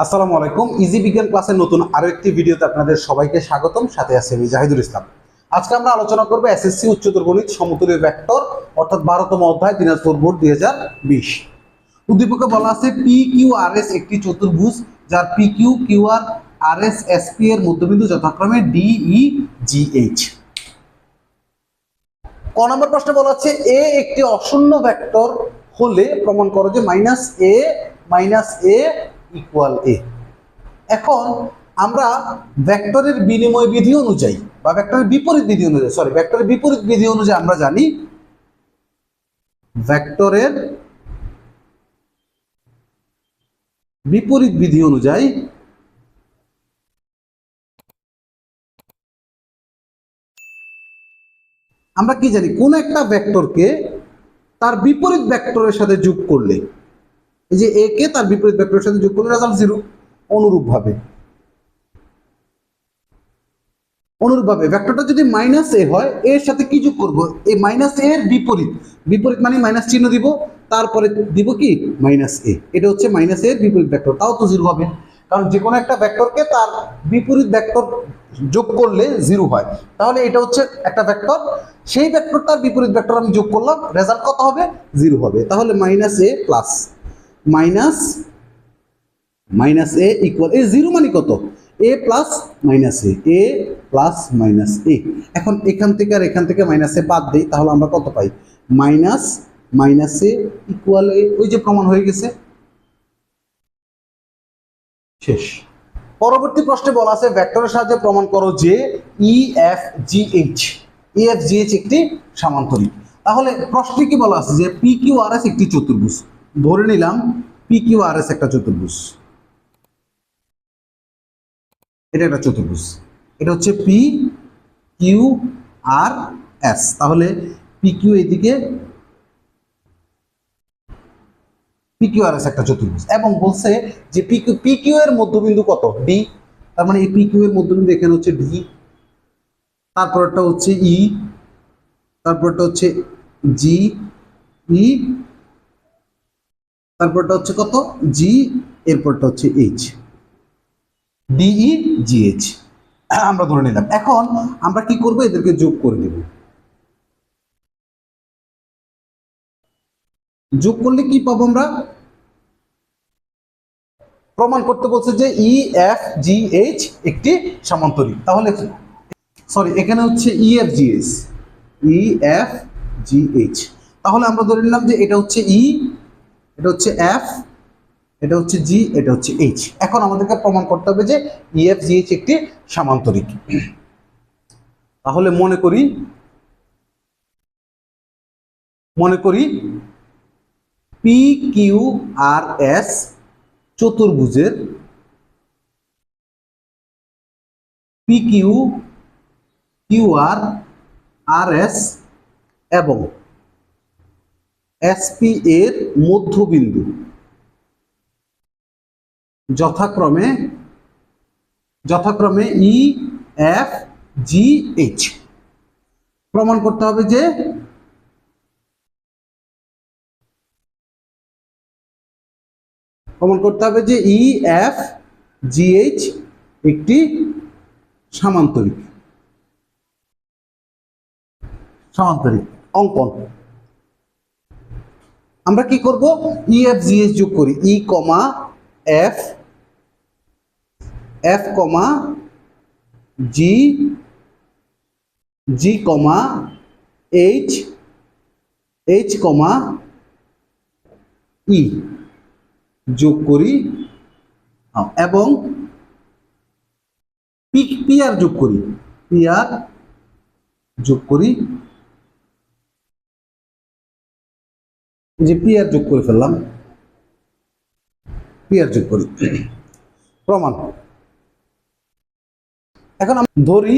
আসসালামু আলাইকুম। ইজি বিজ্ঞান ক্লাসের নতুন আরও একটি ভিডিওতে আপনাদের সবাইকে স্বাগতম। সাথে আছে আমি জাহিদুল ইসলাম। আজকে আমরা আলোচনা করব এসএসসি উচ্চতর গণিত সমতুল্য ভেক্টর অর্থাৎ বারোতম অধ্যায়, দিনাজপুর বোর্ড দুই হাজার বিশ। উদ্দীপকে বলা আছে পি কিউ আর এস একটি চতুর্ভুজ, যার P Q Q R R S S P এর মধ্যবিন্দু যথাক্রমে ডি ই জি এইচ ক নম্বর প্রশ্নে বলা আছে এ একটি অশূন্য ভেক্টর হলে প্রমাণ করো যে minus A minus A equal A এখন আমরা ভেক্টরের বিনিময় বিধি অনুযায়ী বা ভেক্টরের বিপরীত বিধি অনুযায়ী সরি ভেক্টরের বিপরীত বিধি অনুযায়ী আমরা জানি ভেক্টরের বিপরীত বিধি অনুযায়ী আমরা কি জানি, কোন একটা ভেক্টরকে তার বিপরীত ভেক্টরের সাথে যোগ করলে এই যে এ কে তার বিপরীত ভেক্টরের সাথে যোগ করলে রেজাল্ট জিরো অনুরূপভাবে। অনুরূপভাবে ভেক্টরটা যদি মাইনাস এ হয় এর সাথে কি যোগ করব? এই মাইনাস এর বিপরীত। বিপরীত মানে মাইনাস চিহ্ন দিব, তারপরে দিব কি? মাইনাস এ এটা হচ্ছে মাইনাস এর বিপরীত ভেক্টর তাও তো জিরো হবে। কারণ যে কোনো একটা ভেক্টরকে তার বিপরীত ভেক্টর যোগ করলে জিরো হয়। তাহলে এটা হচ্ছে একটা ভেক্টর সেই ভেক্টরটার বিপরীত ভেক্টর আমি যোগ করলাম রেজাল্ট কত হবে? জিরো হবে। তাহলে minus A plus minus minus A equal A zero মানে কত? A plus minus A A plus minus A. এখন এখান থেকে আর এখান থেকে মাইনাস এ বাদ দিই, তাহলে আমরা কত পাই? Minus minus A equal A, ওই যে প্রমাণ হয়ে গেছে। শেষ। পরবর্তী প্রশ্নে বলা আছে, ভেক্টরের সাহায্যে প্রমাণ করো যে E F G H E F G H একটি সামান্তরিক। তাহলে প্রশ্নে কি বলা আছে যে পি কিউ আর এস একটি চতুর্ভুজ। ধরে নিলাম পি কিউ আর এস একটা চতুর্ভুজ। এটা একটা চতুর্ভুজ। এটা হচ্ছে পি কিউ আর এস তাহলে পি কিউ এদিকে এস একটা চতুর্ভুজ। এবং বলছে যে পি কিউ পি কিউ এর মধ্যবিন্দু কত? ডি তার মানে এই পি কিউ এর মধ্যবিন্দু এখানে হচ্ছে ডি তারপরটা হচ্ছে ই তারপরটা হচ্ছে জি ই তারপরটা হচ্ছে কত? জি এরপরটা হচ্ছে এইচ ডিই জিএইচ আমরা ধরে নিলাম। এখন আমরা কি করব? এদেরকে যোগ করে দেব। যোগ করলে কি পাবো আমরা? প্রমাণ করতে বলছে যে ই এফ জি এইচ একটি সামান্তরিক। তাহলে সরি এখানে হচ্ছে E F G H E F G H তাহলে আমরা ধরে নিলাম যে এটা হচ্ছে ই এটা হচ্ছে এফ এটা হচ্ছে জি এটা হচ্ছে এইচ এখন আমাদেরকে প্রমাণ করতে হবে যে ইএফ জি এইচ একটি সামান্তরিক। তাহলে মনে করি মনে করি পি কিউ আর এস চতুর্ভুজের P Q Q R R S এবং এসপি এর মধ্যবিন্দু। যথাক্রমে যথাক্রমে ই এফ জি এইচ প্রমাণ করতে হবে যে, প্রমাণ করতে হবে যে ই এফ জি এইচ একটি সামান্তরিক। সামান্তরিক অঙ্কন। আমরা কি করব? ই এফ জি এইচ যোগ করি। E comma F F comma G G comma H H comma E যোগ করি। হ্যাঁ, এবং পি পি আর যোগ করি। পি আর যোগ করি। যে পি আর যোগ করে ফেললাম। পিয়ার যোগ করি। প্রমাণ। এখন আমি ধরি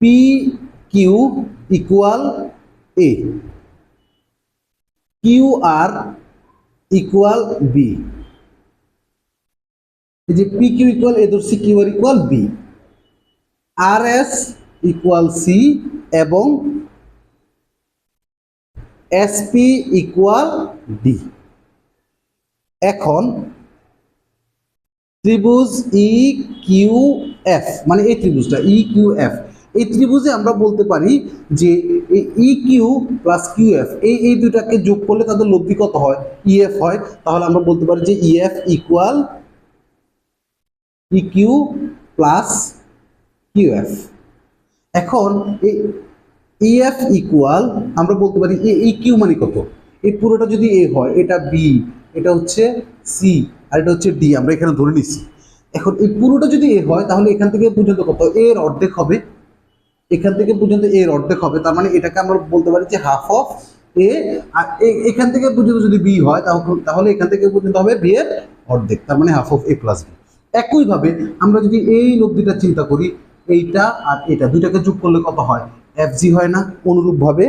P Q equal A Q R equal B এই যে পি কিউ ইকুয়াল এ ধরছি Q R equal B R S equal C এবং এসপি ইকুয়াল ডি এখন ত্রিভুজ ই কিউ এফ মানে এই ত্রিভুজটা ই কিউ এফ এই ত্রিভুজে আমরা বলতে পারি যে E Q plus Q F এই এই দুটাকে যোগ করলে তাদের লব্ধি কত হয়? ইএফ হয়। তাহলে আমরা বলতে পারি যে EF equal E Q plus Q F এখন এই ইএফ ইকুয়াল আমরা বলতে পারি এ, এই কিউ মানে কত? এই পুরোটা যদি এ হয়, এটা বি, এটা হচ্ছে সি, আর এটা হচ্ছে ডি, আমরা এখানে ধরে নিচ্ছি। এখন এই পুরোটা যদি এ হয়, তাহলে এখান থেকে পর্যন্ত কত? এর অর্ধেক হবে। এখান থেকে পর্যন্ত এর অর্ধেক হবে, তার মানে এটাকে আমরা বলতে পারি যে হাফ অফ এ, আর এখান থেকে পর্যন্ত যদি বি হয়, তাহলে তাহলে এখান থেকে পর্যন্ত হবে বি এর অর্ধেক, তার মানে half of A plus B একইভাবে আমরা যদি এই লব্ধিটা চিন্তা করি, এইটা আর এটা, দুইটাকে যোগ করলে কত হয়? এফ জি হয় না, অনুরূপভাবে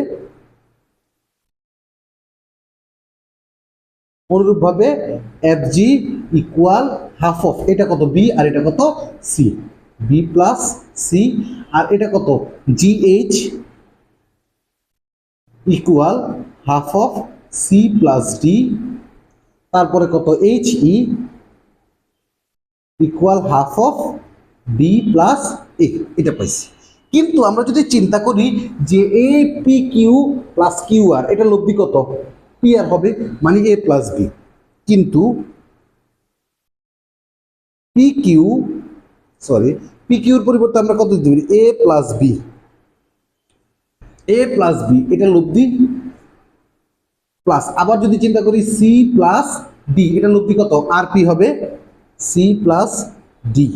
অনুরূপভাবে F G equal half of এটা কত বি আর এটা কত সি বি প্লাস সি আর এটা কত? G H equal half of C plus D তারপরে কত H E equal half of B plus A এটা পাইছি। কিন্তু আমরা যদি চিন্তা করি যে A P Q plus Q R এটা লব্ধি কত? পি আর হবে মানে এ প্লাস বি কিন্তু পি কিউ সরি পি কিউর পরিবর্তে আমরা কত দিতে পারি? A plus B A plus B এটা লব্ধি প্লাস আবার যদি চিন্তা করি সি প্লাস ডি এটা লব্ধি কত? আর পি হবে সি প্লাস ডি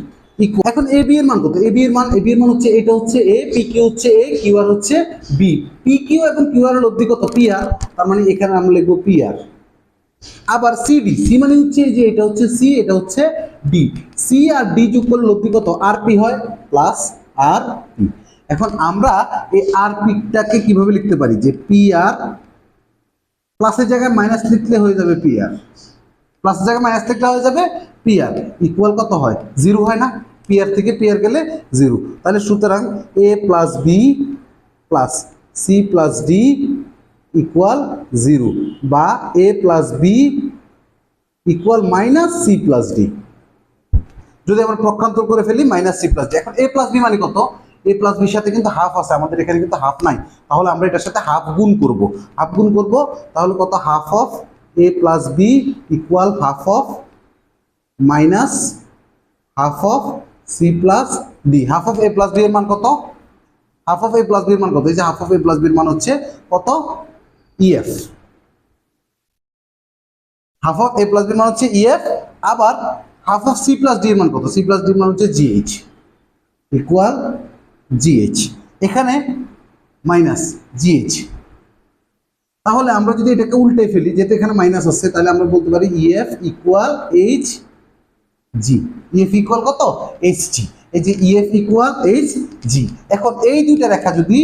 এখন এ বি এর মান কত? এ বি এর মান এ বি এর মান হচ্ছে, এটা হচ্ছে এ পি কিউ হচ্ছে এ কিউ আর হচ্ছে বি পি কিউ এবং কিউ আর লব্ধি কত? পি আর তার মানে এখানে আমরা লিখব পি আর আবার সি ডি সি মানে হচ্ছে যে এটা হচ্ছে সি এটা হচ্ছে ডি সি আর ডি যোগ করলে লব্ধি কত? আর পি হয় প্লাস আর পি এখন আমরা এই আর পিটাকে কীভাবে লিখতে পারি? যে পি আর প্লাসের জায়গায় মাইনাস লিখলে হয়ে যাবে পি আর প্লাসের জায়গায় মাইনাস লিখলে হয়ে যাবে পি আর ইকুয়াল কত হয়? জিরো হয় না? পি আর থেকে পি আর গেলে জিরো তাহলে সুতরাং A plus B plus C plus D equal zero বা A plus B equal minus C plus D যদি আমরা প্রক্ষান্তর করে ফেলি মাইনাস সি প্লাস ডি এখন এ প্লাস বি মানে কত? এ প্লাস বির সাথে কিন্তু হাফ আছে, আমাদের এখানে কিন্তু হাফ নাই। তাহলে আমরা এটার সাথে হাফ গুণ করব। হাফ গুণ করব, তাহলে কত? Half of A plus B equal half of minus half of C plus D half of A plus B এর মান কত? হাফ অফ এ প্লাস বির মান কত? এই যে হাফ অফ এ প্লাস বির মান হচ্ছে কত? EF half of A plus বির মান হচ্ছে ইএফ আবার half of C plus D এর মান কত? সি প্লাস ডি এর মান হচ্ছে জিএইচ ইকুয়াল জিএইচ এখানে মাইনাস জিএইচ তাহলে আমরা যদি এটাকে উল্টে ফেলি, যেহেতু এখানে মাইনাস আসছে তাহলে আমরা বলতে পারি EF equal H G EF equal কত? এইচ জি এই যে ইএফ ইকুয়াল এইচ জি এখন এই দুইটা রেখা যদি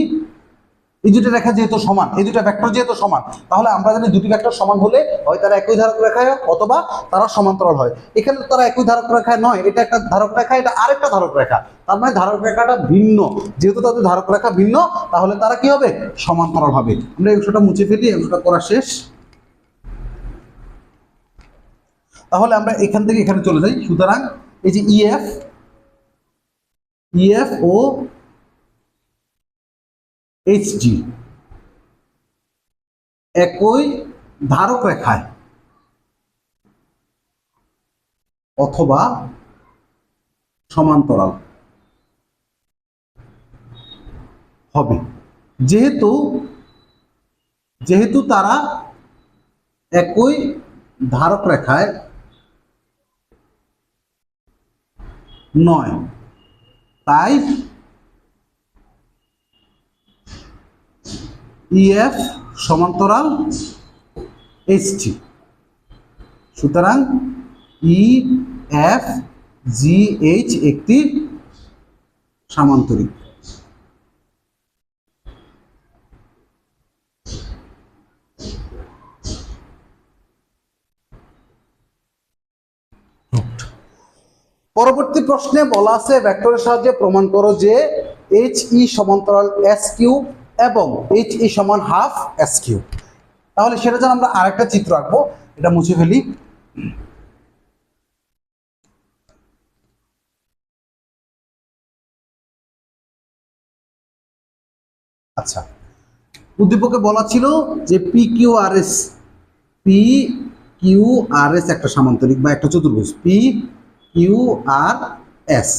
এই দুটো রেখা যেহেতু সমান, এই দুটো ভেক্টর যেহেতু সমান, তাহলে আমরা জানি দুটি ভেক্টর সমান হলে হয় তারা একই ধারক রেখায় হয় অথবা তারা সমান্তরাল হয়। এখানে তারা একই ধারক রেখায় নয়, এটা একটা ধারক রেখা, এটা আরেকটা ধারক রেখা। তার মানে ধারক রেখাটা ভিন্ন। যেহেতু তাদের ধারক রেখা ভিন্ন, তাহলে তারা কি হবে? সমান্তরাল হবে। আমরা অংশটা মুছে ফেলি অংশটা করা শেষ। তাহলে আমরা এখান থেকে এখানে চলে যাই। সুতরাং এই যে ইএফ ইএফ ও এইচজি একই ধারক রেখায় অথবা সমান্তরাল হবে। যেহেতু যেহেতু তারা একই ধারক রেখায় নয়, তাই ইএফ সমান্তরাল এইচটি সুতরাং ই এফ জি এইচ একটি সামান্তরিক। পরবর্তী প্রশ্নে বলা আছে ভেক্টরের সাহায্যে প্রমাণ করো যে এইচ ই সমান্তরাল এস কিউ এবং এইচ ই সমান হাফ এস কিউ তাহলে সেটা যেন আমরা আরেকটা চিত্র আঁকবো, এটা মুছে ফেলি। আচ্ছা উদ্দীপকে বলা ছিল যে P Q R S P Q R S একটা সামান্তরিক বা একটা চতুর্ভুজ পি কিউ আর এস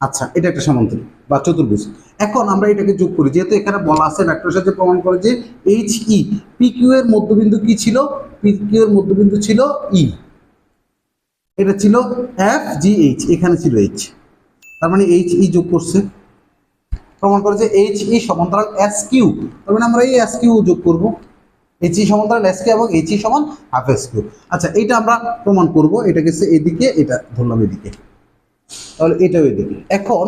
আচ্ছা এটা একটা সামান্তরিক। বা চতুর্ভুজ। এখন আমরা এটাকে যোগ করি, যেহেতু এখানে বলা আছে ভেক্টরের সাথে প্রমাণ করে যে এইচ ই পি কিউ এর মধ্যবিন্দু কি ছিল? পি কিউ এর মধ্যবিন্দু ছিল ই এটা ছিল এফ জি এইচ এখানে ছিল এইচ তার মানে এইচ ই যোগ করছে। প্রমাণ করে যে এইচ ই সমান্তরাল এস কিউ তার মানে আমরা এই এস কিউ যোগ করব। এইচ ই সমান্তরাল এস কিউ এবং এইচ ই সমান হাফ এস কিউ আচ্ছা এটা আমরা প্রমাণ করব। এটা গেছে এদিকে, এটা ধরলাম এদিকে। তাহলে এটাও এদিকে। এখন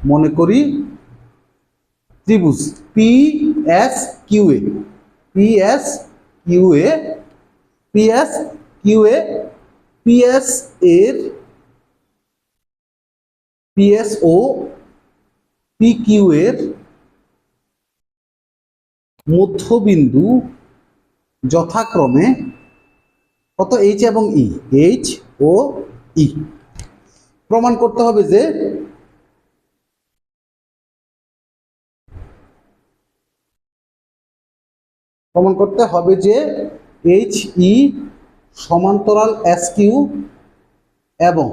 মনে করি ত্রিভুজ P S Q A P S Q A P S Q A P S এর পিএস ও পিকিউ এর মধ্যবিন্দু যথাক্রমে কত এইচ এবং ই এইচ ও ই প্রমাণ করতে হবে যে প্রমাণ করতে হবে যে এইচ ই সমান্তরাল এস কিউ এবং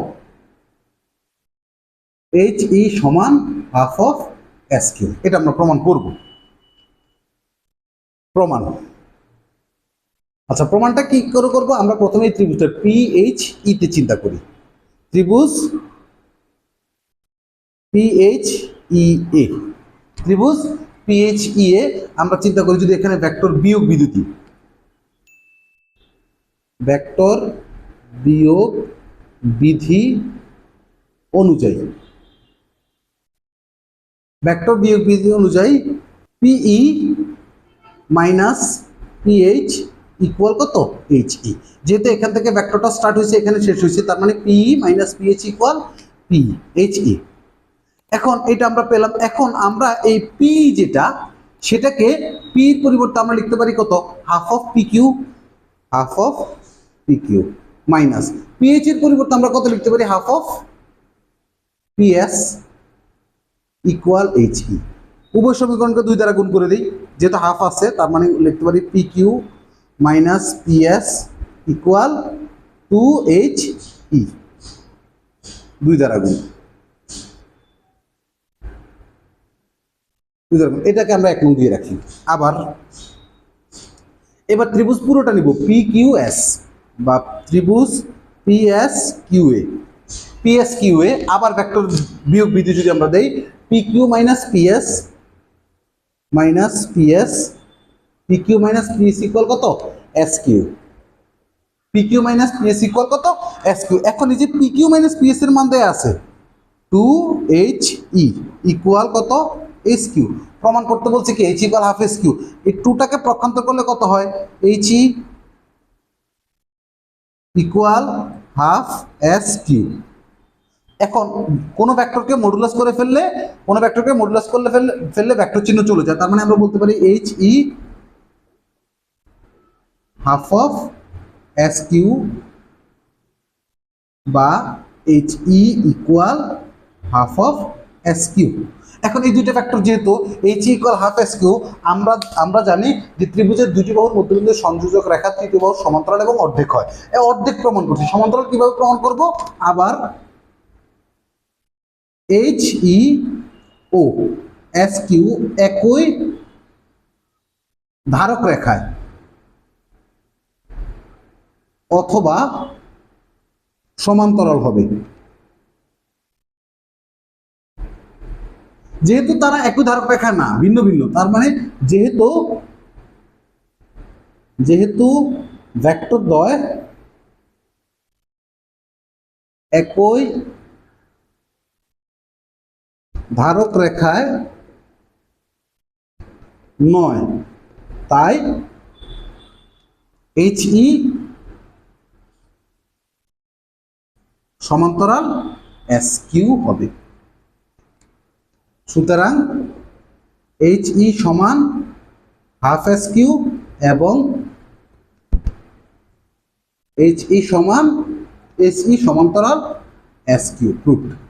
এইচ ই সমান হাফ অফ এস কিউ এটা আমরা প্রমাণ করব। প্রমাণ। আচ্ছা প্রমাণটা কি করে করব? আমরা প্রথমে ত্রিভুজটা পি ইতে চিন্তা করি। ত্রিভুজ পি এইচ ই এ ত্রিভুজ পি এইচ ই এ আমরা চিন্তা করি যদি এখানে ভেক্টর বিয়োগ বিদ্যুতি। ভেক্টর বিয়োগ বিধি অনুযায়ী। ভেক্টর বিয়োগ বিধি অনুযায়ী পিই মাইনাস পিএইচ ইকুয়াল কত? এইচ ই যেহেতু এখান থেকে ভেক্টরটা স্টার্ট হয়েছে, এখানে শেষ হয়েছে, তার মানে PE minus PH equal P H E এখন এটা আমরা পেলাম, এখন আমরা এই পি যেটা, সেটাকে পির পরিবর্তে আমরা লিখতে পারি কত? Half of P Q half of P Q minus PH এর পরিবর্তে আমরা কত লিখতে পারি? Half of PS equal H E উভয় সমীকরণকে দুই দ্বারা গুণ করে দিই, যেহেতু হাফ আছে, তার মানে লিখতে পারি P Q minus PS equal two H E দুই দ্বারা গুণ দুই দ্বারা গুণ। এটাকে আমরা এক নং দিয়ে রাখি। আবার, এবার ত্রিভুজ পুরোটা নিব। পি কিউ এস বা ত্রিভুজ পি এস কিউ এ পি এস কিউ এ আবার ভেক্টর বিয়োগ বিধি যদি আমরা দেই P Q minus P S minus P S P Q minus P S equal কত? S Q P Q minus P S equal কত? এস কিউ এখন এই যে P Q minus P S এর মান দেয়া আছে টু এইচ ই ইকুয়াল কত? এস কিউ প্রমাণ করতে বলছে কি H equal half S Q এই টুটাকে প্রক্ষান্তর করলে কত হয়? H E equal half S Q এখন কোনো ভেক্টরকে মডুলাস করে ফেললে, কোনো ভেক্টরকে মডুলাস করলে ফেললে ফেললে ভেক্টর চিহ্ন চলে যায়। তার মানে আমরা বলতে পারি H E half of S Q বা H E equal half of S Q এখন এই দুইটা ফ্যাক্টর যেহেতু H equal half S Q আমরা আমরা জানি যে ত্রিভুজের দুটি বাহুর মধ্যবিন্দু সংযোজক রেখা তৃতীয় বাহু সমান্তরাল এবং অর্ধেক হয়। এই অর্ধেক প্রমাণ করছি। সমান্তরাল কীভাবে প্রমাণ করব? আবার এইচ ই ও এস কিউ একই ধারক রেখায় অথবা সমান্তরাল হবে। যেহেতু তারা একই ধারক রেখা না, ভিন্ন ভিন্ন। তার মানে যেহেতু যেহেতু ভেক্টর দ্বয় একই ধারক রেখায় নয়, তাই এইচ ই সমান্তরাল এস কিউ হবে। সুতরাং এইচ ই e সমান হাফ এস কিউ এবং এইচ ই e সমান এস ই e সমান্তরাল এস কিউ প্রুফড